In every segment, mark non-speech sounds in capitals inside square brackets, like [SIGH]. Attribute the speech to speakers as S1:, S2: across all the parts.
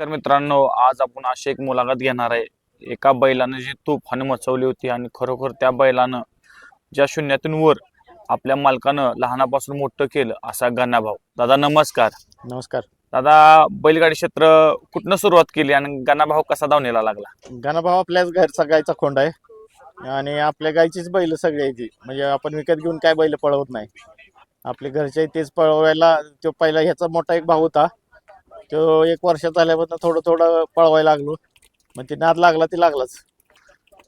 S1: तर मित्रांनो आज आपण अशी एक मुलाखत घेणार आहे. एका बैलानं जी तुफान मचवली होती आणि खरोखर त्या बैलानं ज्या शून्यातून वर आपल्या मालकानं लहानापासून मोठं केलं असा गणाभाऊ दादा नमस्कार.
S2: नमस्कार.
S1: दादा बैलगाडी क्षेत्र कुठनं सुरुवात केली आणि गणाभाऊ कसा धावणीला लागला?
S2: गणाभाऊ आपल्याच घरचा गायचा खोंड आहे. आणि आपल्या गायचीच बैल सगळी ती म्हणजे आपण विकत घेऊन काय बैल पळवत नाही. आपले घरचे तेच पळवायला तो पहिला ह्याचा मोठा एक भाऊ होता. तो एक वर्षात आल्यापासून थोडं थोडं पळवायला लागलो. मग ते नाद लागला ते लागलाच.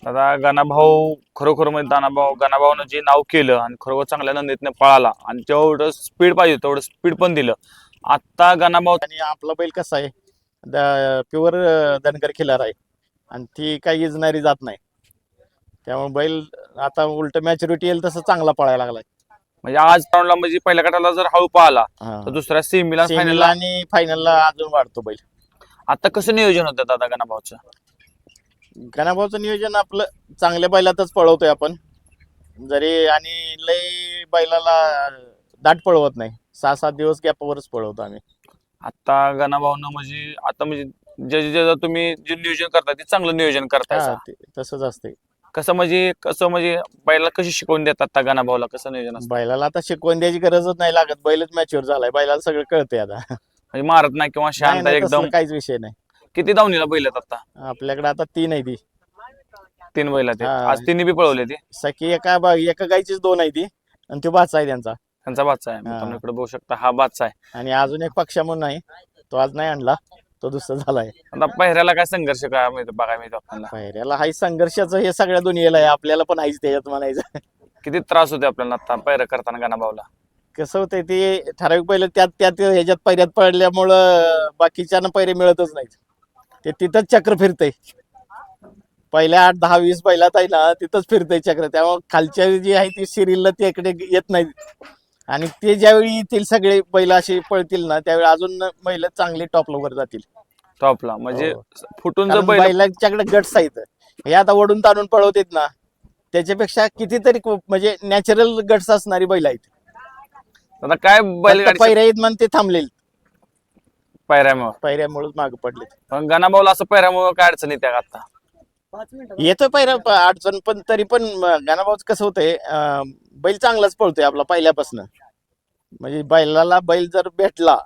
S1: दादा गणाभाऊ खरोखर म्हणजे दानाभाऊ गणाभाऊनं जे नाव केलं आणि खरोखर चांगल्या नंदीतनं पळाला आणि तेवढं स्पीड पाहिजे तेवढं स्पीड पण दिलं. आत्ता गणाभाऊ
S2: आणि आपला बैल कसा आहे? प्युअर धनगर खिलार आहे. आणि ती काही इजणारी जात नाही. त्यामुळे बैल आता उलट मॅच्युरिटी येईल तसं चांगला पळायला लागलाय.
S1: म्हणजे आज राऊंडला म्हणजे पहिल्या गटाला जर हळू पळाला
S2: हा.
S1: तर दुसऱ्या सेमीला
S2: सेमीला
S1: फायनलला
S2: आणि फायनलला अजून वाढतो बैल.
S1: आता कसं नियोजन होतं दादा गणाभाऊचं?
S2: गणाभाऊचं नियोजन आपलं चांगल्या बैलातच पळवतोय आपण. जरी आणि लय बैलाला दाट पळवत नाही. सहा सात दिवस गॅपवरच पळवतो आम्ही.
S1: आता गणाभाऊनं म्हणजे आता म्हणजे जे जे तुम्ही जे नियोजन करताय ते चांगलं नियोजन करताय
S2: हा. ते- तसंच असते
S1: कसं म्हणजे कसं म्हणजे बैला कशी शिकवून देतात त्या गणाभाऊला कसं नियोजन असतं?
S2: बैलाला आता शिकवण द्यायची गरजच नाही लागत. बैलच मॅच्युअर झालाय. बैलाला सगळं कळतंय आता.
S1: म्हणजे मारत नाही किंवा
S2: नाही,
S1: शांत
S2: नाही,
S1: एकदम.
S2: काहीच विषय नाही.
S1: किती धावणीला बैल आहेत आता?
S2: आपल्याकडे आता तीन आहे ती.
S1: तीन बैल आहेत.
S2: हा.
S1: आज तिन्ही बी पळवले ती?
S2: सखी एका बा- एका गायचीच दोन आहे ती आणि तो बाचा आहे त्यांचा.
S1: त्यांचा बादचा आहे.
S2: हा.
S1: मित्रांनो इकडे बघू शकता हा बादचा आहे.
S2: आणि अजून एक पक्षा म्हणून आहे. तो आज नाही आणला. तो दुसरा झालाय.
S1: आता पहिऱ्याला काय संघर्ष काय मिळतो बघायला मिळतो आपल्याला.
S2: पायऱ्याला हाय संघर्षाचं हे सगळ्या दुनियेला आहे आपल्याला पण आहेच त्याच्यात म्हणायचं.
S1: किती त्रास होते आपल्याला आता पहिरं करताना गणाभाऊला
S2: कसं होतंय ते ठराविक पहिले त्यात त्यात ह्याच्यात पैऱ्यात पडल्यामुळं बाकीच्यांना पैरे मिळतच नाहीत. ते तिथंच चक्र फिरतंय. पहिल्या आठ दहा वीस बैलात आहे ना तिथंच फिरतंय चक्र. त्यामुळे खालच्या जी आहे ती सिरियलला ते इकडे येत नाहीत. आणि ते ज्यावेळी येतील सगळे बैल असे पळतील ना त्यावेळी अजून बैल चांगले टॉपला वर जातील.
S1: टॉपला म्हणजे
S2: हो.
S1: फुटून जर बैल
S2: बैलांच्याकडे गट्स आहेत. हे आता ओढून ताणून पळवतात ना त्याच्यापेक्षा कितीतरी म्हणजे नॅचरल गट्स असणारी बैल आहेत.
S1: आता काय बैलगाडी
S2: पैऱ्या आहेत म्हणून ते थांबलेले.
S1: पायऱ्यामुळे.
S2: पैऱ्यामुळेच मागे पडले
S1: पण गणाभाऊला असं पायऱ्यामुळे काय अडचण येते आता?
S2: येतोय पहिला अडचण पण तरी पण गाणाभाऊच कसं होतंय बैल चांगलाच पळतोय आपला पहिल्यापासून. म्हणजे बैलाला बैल जर भेटला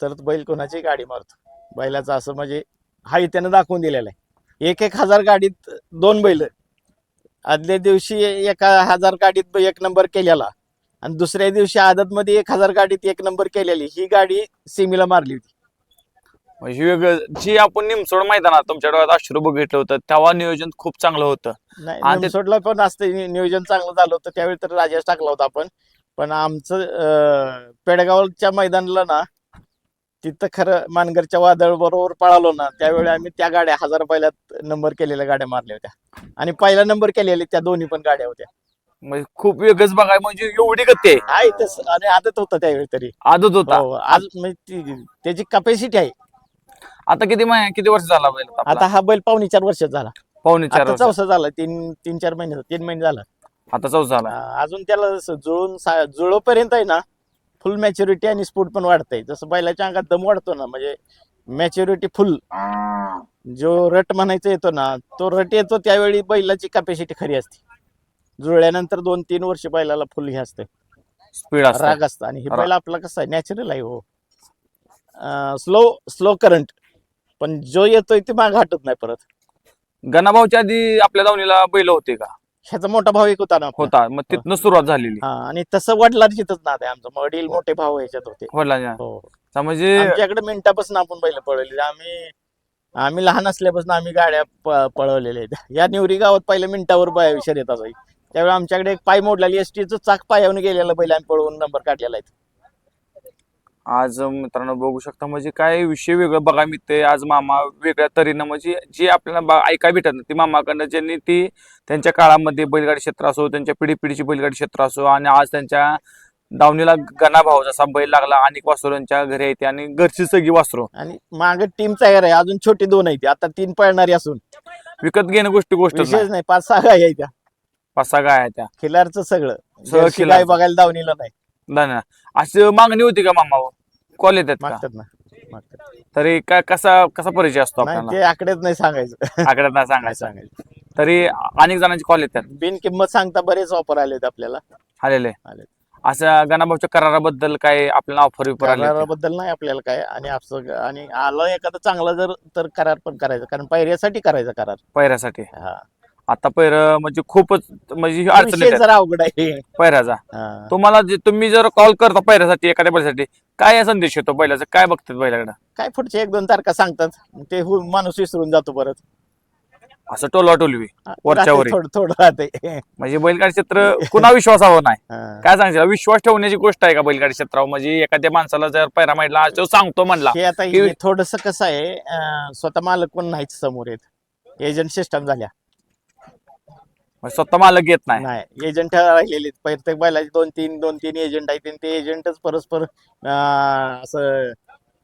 S2: तर बैल कोणाची गाडी मारतो. बैलाचं असं म्हणजे हाय त्यानं दाखवून दिलेलं आहे. एक एक हजार गाडीत दोन बैल. आदल्या दिवशी एका हजार गाडीत एक नंबर केलेला. आणि दुसऱ्या दिवशी आदतमध्ये एक हजार गाडीत एक नंबर केलेली. ही गाडी सिमीला मारली होती.
S1: म्हणजे वेगळं जी आपण निमसोड मैदानात तुमच्या डोळ्यात अश्रू बघितलं होतं तेव्हा नियोजन खूप चांगलं होतं. आणि
S2: निमसोडला पण असतं नियोजन चांगलं झालं होतं त्यावेळी तर राजेश टाकला होता आपण. पण आमचं पेडगावच्या मैदानाला ना तिथं खरं मानगरच्या वादळ बरोबर पळालो ना त्यावेळी आम्ही त्या गाड्या हजार पहिल्यात नंबर केलेल्या गाड्या मारल्या होत्या. आणि पहिला नंबर केलेल्या त्या दोन्ही पण गाड्या होत्या.
S1: म्हणजे खूप वेगळंच बघाय म्हणजे एवढी गती आहे.
S2: तसं आणि आदत होतं त्यावेळी तरी.
S1: आदत होता.
S2: हो, आज म्हणजे त्याची कपॅसिटी आहे.
S1: आता किती किती वर्ष झाला बैल आपला?
S2: आता हा बैल पावणे चार वर्षात झाला.
S1: पावणे चार
S2: आता
S1: वर्ष.
S2: चौसा झाला तीन तीन चार महिने तीन महिने झाला.
S1: आता चौथा झाला.
S2: अं, अजून त्याला जुळून सा- जुळोपर्यंत आहे ना फुल मॅच्युरिटी आणि स्पीड पण वाढतंय. जसं बैलाच्या अंगात दम वाढतो ना म्हणजे मॅच्युरिटी फुल जो रट म्हणायचा येतो ना तो रट येतो त्यावेळी बैलाची कॅपॅसिटी खरी असते. जुळल्यानंतर दोन तीन वर्ष बैलाला फुल हे असते.
S1: स्पीड असतं.
S2: राग असतं. आणि हे
S1: राग.
S2: बैल आपला कसं आहे? नॅचरल आहे हो. स्लो स्लो करंट पण जो येतोय ते माग हटत नाही परत.
S1: गणाभाऊच्या आधी आपल्या दावणीला बैल होते का?
S2: ह्याचा मोठा भाऊ एक होता ना आपला.
S1: होता मग तिथनं सुरुवात झालेली.
S2: हा आणि तसं वडिलांचीच नाद आहे आमचं. वडील मोठे भाऊ ह्याच्यात होते.
S1: वडिलांच्या.
S2: हो.
S1: म्हणजे
S2: आमच्याकडे मिनिटापासून आपण बैल पळवलेले. आम्ही आम्ही लहान असल्यापासून आम्ही गाड्या प- पळवलेल्या आहेत. या निवरी गावात पहिल्या मिनिटावर बाय शर्यत असायची त्यावेळी आमच्याकडे एक पाय मोडलेली. एसटीचं चाक पायावून गेलेलं बैल आम्ही पळवून नंबर काढलेला आहे.
S1: आज मित्रांनो बघू शकता म्हणजे काय विषय वेगळं बघा मिळते आज मामा वेगळ्या तऱ्हेनं म्हणजे जे आपल्याला ऐकाय भेटत नाही ती मामाकडनं ज्यांनी ती त्यांच्या काळामध्ये बैलगाडी क्षेत्र असो त्यांच्या पिढी पिढीची बैलगाडी क्षेत्र असो आणि आज त्यांच्या दावणीला गणाभाव जसा बैल लागला अनेक वासरूंच्या घरी येते आणि घरची सगळी वासरू.
S2: आणि मागे टीम तयार आहे अजून छोटी दोन आहेत आता तीन पळणारी असून.
S1: विकत घेणं गोष्टी गोष्ट
S2: नाही. पाच सहा गाय आहेत त्या.
S1: पाच सहा गाय आहेत त्या.
S2: खिलारचं सगळं. गाय बघायला दावणीला नाही.
S1: नाही. अशी मागणी होती का मामावर? कॉल येतात का?
S2: मागतात ना. मागतात.
S1: तरी काय कसा कसा परिचय असतो
S2: नाही
S1: आपल्याला?
S2: ते आकडेच नाही सांगायचं.
S1: आकड्यात नाही सांगायचं.
S2: सांगायचं.
S1: तरी अनेक जणांची कॉल येतात.
S2: बिन किंमत सांगता बरेच ऑफर आले होते आपल्याला.
S1: आलेले.
S2: आले.
S1: असं गणाभाऊच्या कराराबद्दल काय आपल्याला ऑफर विफर आले होते?
S2: कराराबद्दल नाही आपल्याला काय. आणि आपलं आणि आलं एखादं चांगलं जर तर करार पण करायचं. कारण पायऱ्यासाठी करायचा करार.
S1: पैऱ्यासाठी.
S2: हा.
S1: आता पैर म्हणजे खूपच म्हणजे अडचण
S2: विषय
S1: येतात
S2: जरा अवघड आहे. हा.
S1: तुम्हाला जे तुम्ही जर कॉल करता पैऱ्यासाठी एखाद्या बैलासाठी काय संदेश येतो बैलाचा काय बघतात बैलाकडे
S2: काय पुढचे एक दोन तारखा सांगतात. ते हु- माणूस विसरून जातो परत.
S1: असं टोलवा टोलवी वरच्या
S2: राहते
S1: वरी.
S2: थोडं थोडं राहते.
S1: म्हणजे बैलगाडी क्षेत्र कुणा विश्वासावर नाही.
S2: हा.
S1: काय सांगशील विश्वास ठेवण्याची गोष्ट आहे का बैलगाडी क्षेत्रावर? म्हणजे एखाद्या माणसाला जर पैरा आज तो सांगतो म्हणला.
S2: हे आता
S1: की-
S2: थोडस कसं आहे अं, स्वतः मालक पण नाहीच समोर येत. एजंट सिस्टम झाल्या.
S1: म्हणजे स्वतः मालक येत नाही.
S2: नाही एजंट राहिलेले. प्रत्येक बैलाचे दोन तीन दोन तीन एजंट आहेत आणि ते एजंटच परस्पर अं, असं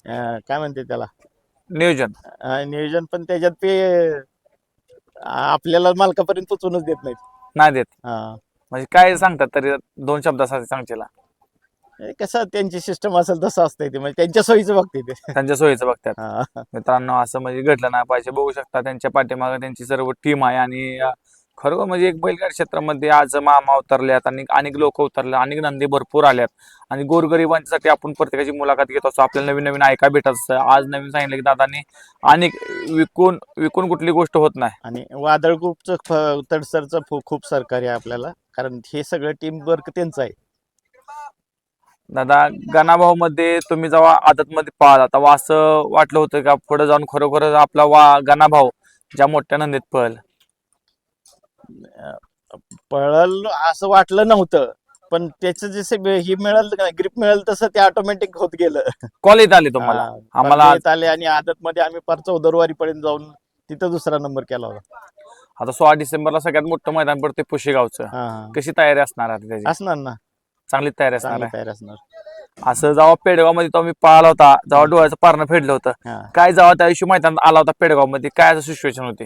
S2: अं, काय म्हणते त्याला?
S1: नियोजन.
S2: अं, नियोजन पण त्याच्यात ते अं, आपल्याला मालकापर्यंत पोचूनच देत नाहीत.
S1: नाही देत.
S2: हा.
S1: म्हणजे काय सांगतात तरी दोन शब्दासाठी सांगशील
S2: हे कसं त्यांची सिस्टम असेल तसं असतंय ते. म्हणजे त्यांच्या सोयीचं बघते ते.
S1: त्यांच्या सोयीचं बघतात.
S2: हा.
S1: मित्रांनो असं म्हणजे घडलं नाही पाहिजे. बघू शकता त्यांच्या पाठीमागे त्यांची सर्व टीम आहे आणि अं, खरोखर म्हणजे एक बैलगाडी क्षेत्रामध्ये आज मामा उतरल्यात आणि अनेक लोक उतरले अनेक नंदी भरपूर आल्यात. आणि गोरगरिबांसाठी आपण प्रत्येकाची मुलाखत घेत असतो. आपल्याला नवीन नवीन ऐका भेटत असतं आज नवीन सांगितलं की दादांनी अनेक विकून विकून कुठली गोष्ट होत नाही.
S2: आणि वादळ ग्रुपचं तडसरचं फु- खूप सरकारी आहे आपल्याला. कारण हे सगळं टीम वर्क त्यांचं आहे.
S1: दादा गणाभाऊ मध्ये तुम्ही जेव्हा आदत मध्ये पाहिला तेव्हा असं वाटलं होतं का पुढे जाऊन खरोखरच आपला वा गणाभाऊ ज्या मोठ्या नंदीत पळल.
S2: पळल असं वाटलं नव्हतं. पण त्याचं जसे हे मिळाल ग्रिप मिळाल तसं ते ऑटोमॅटिक होत गेलं.
S1: कॉल येत आले तुम्हाला?
S2: हा,
S1: आम्हाला
S2: परदेशात आले आणि आदत मध्ये आम्ही पार चौदरवारी पर्यंत जाऊन तिथं दुसरा नंबर केला होता.
S1: आता सोळा डिसेंबरला सगळ्यात मोठं मैदान पडते पुशेगावचं.
S2: हा, हा.
S1: कशी तयारी असणार आहे त्याची?
S2: असणार ना.
S1: चांगली तयारी असणार
S2: चांगली
S1: आहे.
S2: तयार असणार.
S1: असं जेव्हा पेडगावमध्ये तो मी पाहिला होता जेव्हा डोळ्याचं पारणं फेडलं होतं
S2: हा.
S1: काय जेव्हा त्या दिवशी मैदानात आला होता पेडगावमध्ये काय असं सिच्युएशन होती?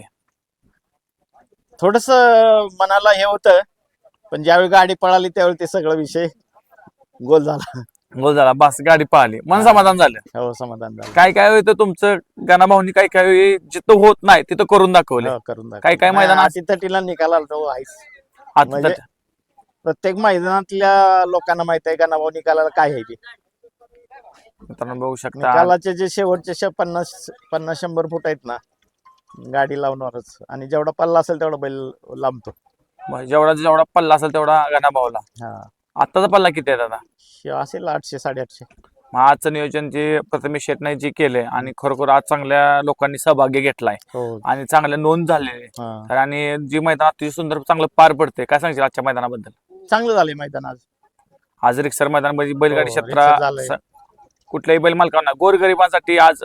S2: थोडस मनाला हे होतं पण ज्यावेळी गाडी पळाली त्यावेळी ते सगळं विषय गोल झाला.
S1: गोल झाला. बस गाडी पाहिली मन समाधान झालं.
S2: हो समाधान झालं.
S1: काय काय होतं तुमचं? गाणाभाऊनी काय काय वेळी जिथं होत नाही तिथं करून दाखवले.
S2: हो, करून दाखवलं.
S1: काय- काय मैदान
S2: नाही, तिथटीला निकाल आला तो आहेच
S1: आता
S2: म्हणजे
S1: तर-
S2: प्रत्येक मैदानातल्या लोकांना माहीत आहे का नावा निकालाला काय आहे ते.
S1: मित्रांनो बघू शकता.
S2: निकालाचे जे शेवटचे शे- पन्नास पन्नास शंभर फूट आहेत ना गाडी लावणारच. आणि जेवढा पल्ला असेल तेवढा बैल लांबतो.
S1: मग जेवढा जेवढा पल्ला असेल तेवढा गाणाभाऊला
S2: हा.
S1: आताचा पल्ला किती आहे दादा?
S2: शे- असेल आठशे साडेआठशे.
S1: मग आजचं नियोजन जे प्रथमेश शेटने जे केलंय आणि खरोखर आज चांगल्या लोकांनी सहभाग्य घेतलाय
S2: हो.
S1: आणि चांगल्या नोंद झालेली.
S2: हा.
S1: तर आणि जी मैदान अतिशय सुंदर चांगलं पार पडते काय सांगशील आजच्या मैदानाबद्दल?
S2: चांगलं झालंय मैदान आज.
S1: आज रिक्सर मैदान म्हणजे बैलगाडी
S2: हो,
S1: क्षेत्र
S2: रिक्षा झालंय.
S1: कुठल्याही बैल मालकांना गोरगरिबांसाठी आज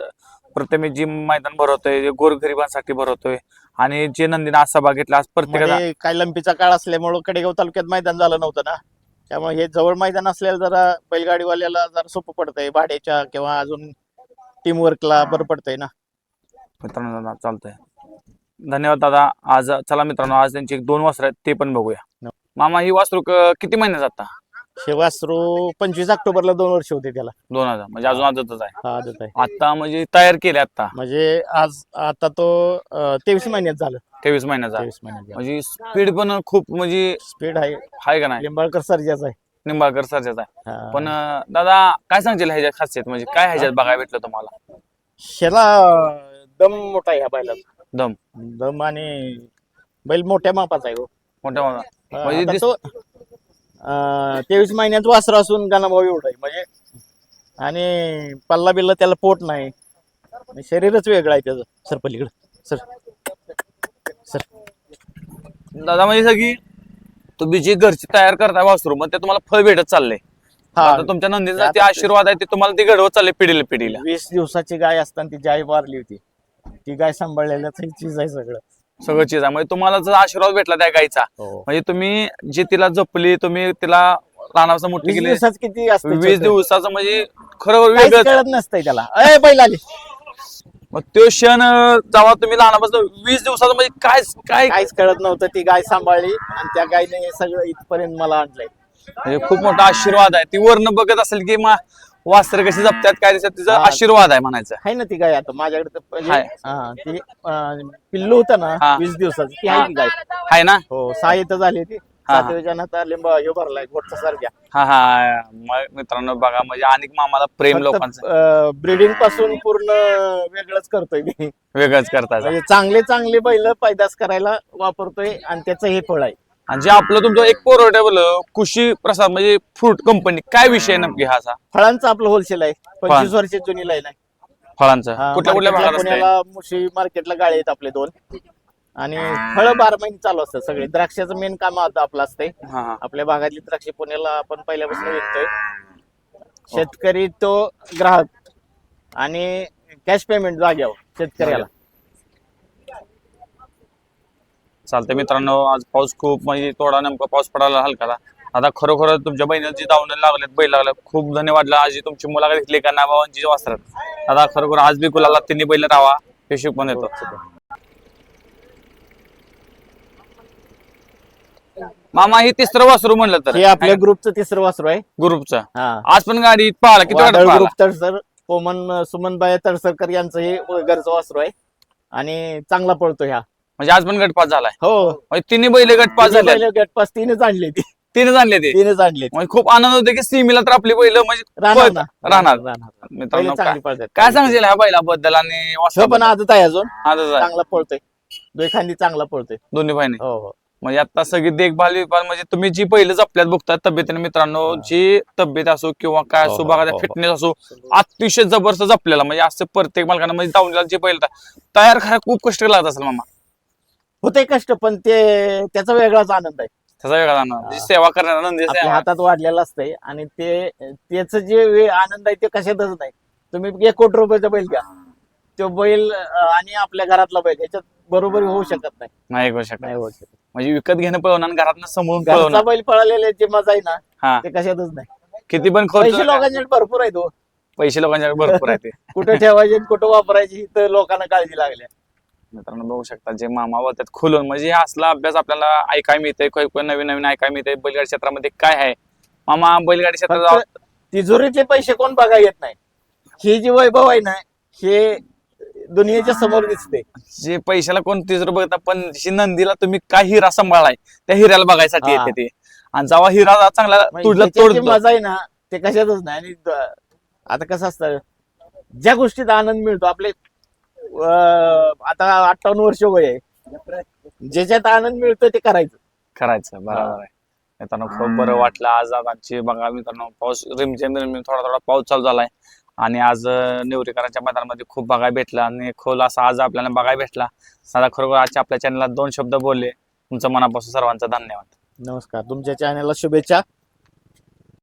S1: प्रथमेश जी मैदान भरवतोय जे गोरगरिबांसाठी भरवतोय आणि जे नंदीने आज सहभाग घेतला आज प्रत्येकाला
S2: मध्ये काय लंपीचा काळ असल्यामुळं कडेगाव तालुक्यात मैदान झालं नव्हतं ना? त्यामुळे हे जवळ मैदान असल्याला जरा बैलगाडीवाल्याला जरा सोपं पडतंय भाड्याच्या किंवा अजून टीम वर्कला बरं पडतंय ना?
S1: मित्रांनो दादा चालतंय. धन्यवाद दादा. आज चला मित्रांनो आज त्यांची एक दोन वासरं आहेत ते पण बघूया.
S2: हो.
S1: मामा ही वासरू क- किती महिन्यात आता
S2: शेवासरू पंचवीस ऑक्टोबरला दोन वर्ष होते त्याला.
S1: दोन हजार म्हणजे अजून आजच आहे.
S2: हा आदत आहे.
S1: आता म्हणजे तयार केले आता.
S2: म्हणजे आज आता तो तेवीस महिन्यात झालं.
S1: तेवीस महिन्याचा
S2: तेवीस महिन्यात.
S1: म्हणजे स्पीड पण खूप म्हणजे
S2: स्पीड आहे.
S1: आहे का नाही?
S2: लिंबाळकर सर्जाच आहे.
S1: निंबाळकर सरच्याचा आहे.
S2: हा.
S1: पण अं, दादा काय सांगशील ह्याच्यात खासियत? म्हणजे काय ह्याच्यात बघायला भेटलं तुम्हाला?
S2: शेला दम मोठा आहे ह्या बैलाचा.
S1: दम.
S2: दम आणि बैल मोठ्या मापाचा आहे हो.
S1: मोठ्या मोठा
S2: हा,
S1: म्हणजे
S2: आता
S1: दिस-
S2: तो अं, तेवीस महिन्यात वासर असून गाणाभाऊ एवढा आहे. म्हणजे आणि पल्ला बिल्ला त्याला पोट नाही. शरीरच वेगळं आहे त्याचं. सर पलीकडं. सर. सर.
S1: दादा म्हणजे सगळी तुम्ही जी घरची तयार करताय वासरू मग ते तुम्हाला फळ भेटत चाललंय.
S2: हा.
S1: आता तुमच्या नंदीचा ते आशीर्वाद आहे ते तुम्हाला ते घडवत चालले पिढीला पिढीला.
S2: वीस दिवसाची गाय असताना ती गाय वारली होती. ती गाय सांभाळलेल्याच चीज आहे सगळं.
S1: सगळं चीज आहे म्हणजे तुम्हाला जर आशीर्वाद भेटला त्या गायचा
S2: हो
S1: म्हणजे तुम्ही जे तिला जपली तुम्ही तिला रानापासून मोठी
S2: वीस
S1: केली.
S2: किती असते
S1: वीस
S2: छोटं?
S1: दिवसाचं म्हणजे खरोखर
S2: काहीच
S1: वेगळं
S2: कळत नसतंय त्याला. अय आली.
S1: मग तो क्षण अं, जेव्हा तुम्ही लहानापासून वीस दिवसाचं म्हणजे काय काय
S2: काहीच कळत नव्हतं ती गाय सांभाळली आणि त्या गायने हे सगळं इथपर्यंत मला आणलंय.
S1: म्हणजे खूप मोठा आशीर्वाद आहे. ती वर्ण बघत असेल की मा वास्त्र कशी जपतात काय दिसतात तिचा
S2: हा.
S1: आशीर्वाद आहे म्हणायचं.
S2: आहे ना ती गाय आता माझ्याकडे तर म्हणजे
S1: हाय.
S2: हा, ती अं, पिल्लू होतं
S1: हा.
S2: ना वीस दिवसाचं ती आहे ती गाय.
S1: आहे ना?
S2: हो सहा येतं झाली ती
S1: हा.
S2: सातव्या आता लिंब ह्यो भरलाय गोटचा सारख्या.
S1: हा हा मग मित्रांनो बघा म्हणजे अनेक मामाला प्रेम लोकांचं.
S2: ब्रिडिंगपासून पूर्ण वेगळंच करतोय मी.
S1: वेगळंच करतात
S2: म्हणजे चांगले चांगले बैल पैदास करायला वापरतोय आणि त्याचं हे फळ आहे.
S1: आणि जे आपलं तुमचं एक पोरोटेबल कृषी प्रसाद म्हणजे फ्रूट कंपनी काय विषय आहे नक्की हा असा?
S2: फळांचं आपलं होलसेल आहे. पंचवीस वर्षाची जुनी लाईन आहे.
S1: फळांचा.
S2: हा,
S1: कुठल्या कुठल्या भागात
S2: पुण्याला मुशी मार्केटला गाळे आहेत आपले दोन. आणि फळं बारा महिने चालू असतात सगळे. द्राक्षाचं मेन काम आता आपलं असतंय.
S1: हा हा.
S2: आपल्या भागातली द्राक्षे पुण्याला आपण पहिल्यापासून विकतोय. शेतकरी तो ग्राहक. आणि कॅश पेमेंट जाग्यावर शेतकऱ्याला.
S1: चालतंय. मित्रांनो आज पाऊस खूप म्हणजे थोडा नेमका पाऊस पडायला हलका आता खरोखर तुमच्या बहिणीला जी दावण लागलेत बैल लागले खूप धन्यवाद. आज तुमची मुलाखत घेतली का? नाबावांची वासरात आता खरोखर आज बी गुलाला तिन्ही बैल राहा हे शिकवून येतो. मामा ही तिसरं वासरू म्हणलं तर.
S2: हे आपल्या ग्रुपचं तिसरं वासरू आहे.
S1: ग्रुपचं. आज पण गाडी पाहिला किती
S2: ग्रुप तडसर कोमन सुमनबाई तडसरकर यांचं हे घरचं वासरू आहे. आणि चांगला पळतो ह्या.
S1: म्हणजे आज पण गटपास झालाय.
S2: हो.
S1: म्हणजे तिन्ही बैल गटपास झाले
S2: गटपास तीनच आणले ती.
S1: तिने आणले ते?
S2: तीनच आणले
S1: म्हणजे खूप आनंद होतो की सीमेला तर आपली बैल म्हणजे
S2: राहणार ना.
S1: राहणार.
S2: राहणार
S1: मित्रांनो काय
S2: चांगली पळतात.
S1: काय सांगशील ह्या बैलाबद्दल आणि
S2: हो? पण आदत आहे अजून.
S1: आजच आहे.
S2: चांगला पळतोय. दोखांदी चांगला पळतोय.
S1: दोन्ही बहिणी
S2: हो हो.
S1: म्हणजे आता सगळी देखभाल बिभाल म्हणजे तुम्ही जी पहिलेच आपल्यात बघतात तब्येतीने मित्रांनो जी तब्येत असो किंवा काय
S2: हो,
S1: असो
S2: हो,
S1: बघा
S2: हो, हो.
S1: फिटनेस असो अतिशय जबरदस्त आपल्याला म्हणजे असं प्रत्येक मालकांना म्हणजे दावणीला जे पहिलं तयार करायला खूप कष्ट लागत असेल मामा.
S2: होते कष्ट पण ते त्याचा वेगळाच आनंद आहे.
S1: त्याचा वेगळा म्हणजे सेवा करणारा नंदी
S2: आपल्या
S1: सेवा.
S2: हातात वाढलेला असतंय आणि ते त्याच जे वे- आनंद आहे ते कशातच नाही. तुम्ही एक कोटी रुपयाचा बैल घ्या. तो बैल अं, आणि आपल्या घरातला बैल याच्यात बरोबर होऊ शकत नाही.
S1: नाही करू शकत.
S2: नाही होऊ शकत.
S1: म्हणजे विकत घेणं पळवणार घरात समोरून
S2: घरचा
S1: पळवणार
S2: बैल पळालेले जे मजा आहे ना
S1: हा.
S2: ते कशातच नाही.
S1: किती पण खर्च
S2: पैसे लोकांच्याकडे भरपूर आहेत हो.
S1: पैसे लोकांच्याकडे भरपूर आहे ते. [LAUGHS]
S2: कुठे ठेवायचे कुठं वापरायची तर लोकांना काळजी लागल्या
S1: मित्रांनो बघू शकता जे मामा बोलतात खुलून. म्हणजे हा असला अभ्यास आपल्याला ऐकायला मिळतंय काही काही नवीन नवीन ऐकायला मिळतंय बैलगाडी क्षेत्रामध्ये काय आहे? मामा बैलगाडी क्षेत्रात
S2: फक्त तिजोरीतले पैसे कोण बघा येत नाही? हे जे वैभव आहे ना हे दुनियेच्या समोर दिसते.
S1: जे पैशाला कोण तिजोरी बघता पण जी नंदीला तुम्ही काय हिरा सांभाळाय त्या हिऱ्याला बघायसाठी
S2: हा.
S1: येते ते. आणि जेव्हा हिरा चांगला तुडला तोडतो.
S2: मजा आहे ना ते कशातच नाही. आणि द- आता कसं असतं ज्या गोष्टीत आनंद मिळतो आपले आता अठ्ठावन्न वर्ष वय आहे. ज्याच्यात आनंद मिळतो ते करायचं.
S1: करायचं बरोबर आहे. मित्रांनो खूप बरं वाटलं आज आजची बघा मित्रांनो पाऊस रिमझिम रिमझिम थोडा थोडा पाऊस चालू झालाय. आणि आज नेवरीकरांच्या मैदानामध्ये खूप बघायला भेटला. आणि खोल असा आज आपल्याला बघायला भेटला. साधा खरोखर आजच्या आपल्या चॅनलला दोन शब्द बोलले. तुमचं मनापासून सर्वांचा धन्यवाद.
S2: नमस्कार. तुमच्या चॅनलला शुभेच्छा.